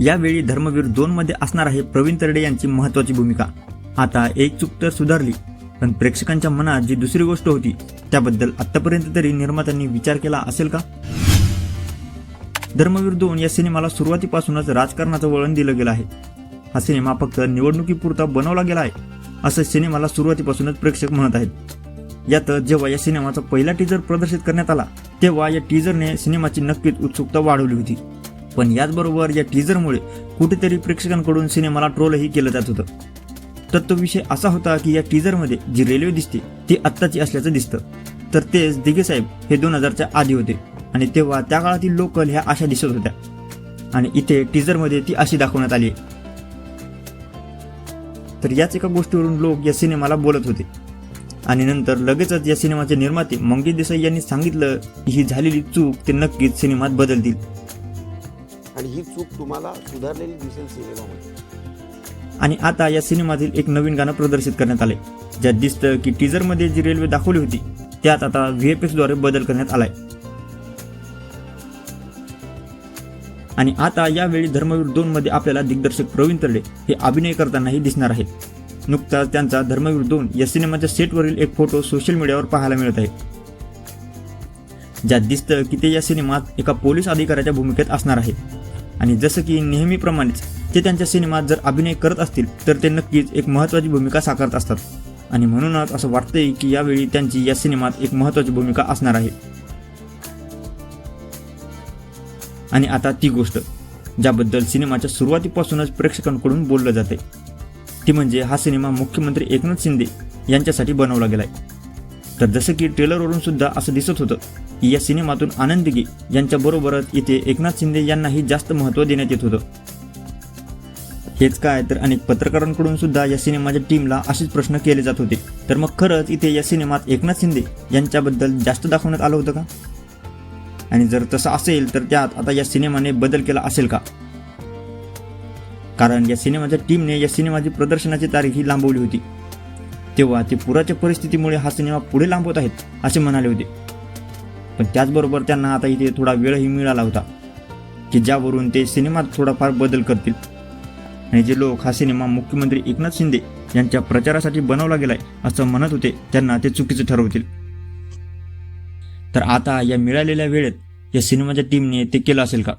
यावेळी धर्मवीर दोन मध्ये असणार आहे प्रवीण तरडे यांची महत्वाची भूमिका. आता एक चूक तर सुधारली पण प्रेक्षकांच्या मनात जी दुसरी गोष्ट होती त्याबद्दल आतापर्यंत तरी निर्मात्यांनी विचार केला असेल का? धर्मवीर दोन या सिनेमाला सुरुवातीपासूनच राजकारणाचं वळण दिलं गेलं आहे. हा सिनेमा फक्त निवडणुकीपुरता बनवला गेला आहे असं सिनेमाला सुरुवातीपासूनच प्रेक्षक म्हणत आहेत. यात जेव्हा या सिनेमाचा पहिला टीजर प्रदर्शित करण्यात आला तेव्हा या टीजरने सिनेमाची नक्कीच उत्सुकता वाढवली होती. पण याचबरोबर या टीझरमुळे कुठेतरी प्रेक्षकांकडून सिनेमाला ट्रोलही केलं जात होतं. तर तो विषय असा होता की या टीझरमध्ये जी रेल्वे दिसते ती आत्ताची असल्याचं दिसतं. तर तेच दिघे साहेब हे दोन हजारच्या आधी होते आणि तेव्हा त्या काळातील लोकल ह्या अशा दिसत होत्या. आणि इथे टीझरमध्ये ती अशी दाखवण्यात आली आहे. तर याच एका गोष्टीवरून लोक या सिनेमाला बोलत होते. आणि नंतर लगेचच या सिनेमाचे निर्माते मंगेश देसाई यांनी सांगितलं की ही झालेली चूक ते नक्कीच सिनेमात बदलतील. आणि ही चूक तुम्हाला सुधारलेली दिसेल सिनेमामध्ये. आणि आता या सिनेमातील एक नवीन गाणं प्रदर्शित करण्यात आले ज्यात दिसतं की टीजरमध्ये जी रेल्वे दाखवली होती त्यात आता व्हीएफएक्सद्वारे बदल करण्यात आलाय. आणि आता यावेळी धर्मवीर दोन मध्ये आपल्याला दिग्दर्शक प्रवीण तरडे हे अभिनय करतानाही दिसणार आहेत. नुकताच त्यांचा धर्मवीर दोन या सिनेमाच्या सेटवरील एक फोटो सोशल मीडियावर पाहायला मिळत आहे. ज्यात दिसतं की ते या सिनेमात एका पोलीस अधिकाऱ्याच्या भूमिकेत असणार आहेत. आणि जसं की नेहमीप्रमाणेच ते त्यांच्या सिनेमात जर अभिनय करत असतील तर ते नक्कीच एक महत्त्वाची भूमिका साकारत असतात. आणि म्हणूनच असं वाटतंय की यावेळी त्यांची या सिनेमात एक महत्त्वाची भूमिका असणार आहे. आणि आता ती गोष्ट ज्याबद्दल सिनेमाच्या सुरुवातीपासूनच प्रेक्षकांकडून बोललं जाते ती म्हणजे हा सिनेमा मुख्यमंत्री एकनाथ शिंदे यांच्यासाठी बनवला गेलाय. तर जसं की ट्रेलरवरून सुद्धा असं दिसत होतं या सिनेमातून आनंद यांच्याबरोबरच इथे एकनाथ शिंदे यांनाही जास्त महत्त्व देण्यात येत होतं. हेच काय तर अनेक पत्रकारांकडून सुद्धा या सिनेमाच्या टीमला असेच प्रश्न केले जात होते. तर मग खरंच इथे या सिनेमात एकनाथ शिंदे यांच्याबद्दल जास्त दाखवण्यात आलं होतं का? आणि जर तसं असेल तर त्यात आता या सिनेमाने बदल केला असेल का? कारण या सिनेमाच्या टीमने या सिनेमाची प्रदर्शनाची तारीख ही लांबवली होती. तेव्हा ते पुराच्या परिस्थितीमुळे हा सिनेमा पुढे लांबवत आहेत असे म्हणाले होते. पण त्याचबरोबर त्यांना आता इथे थोडा वेळही मिळाला होता की ज्यावरून ते सिनेमात थोडाफार बदल करतील. आणि जे लोक हा सिनेमा मुख्यमंत्री एकनाथ शिंदे यांच्या प्रचारासाठी बनवला गेलाय असं म्हणत होते त्यांना ते चुकीचं ठरवतील. तर आता या मिळालेल्या वेळेत या सिनेमाच्या टीमने ते केलं असेल का?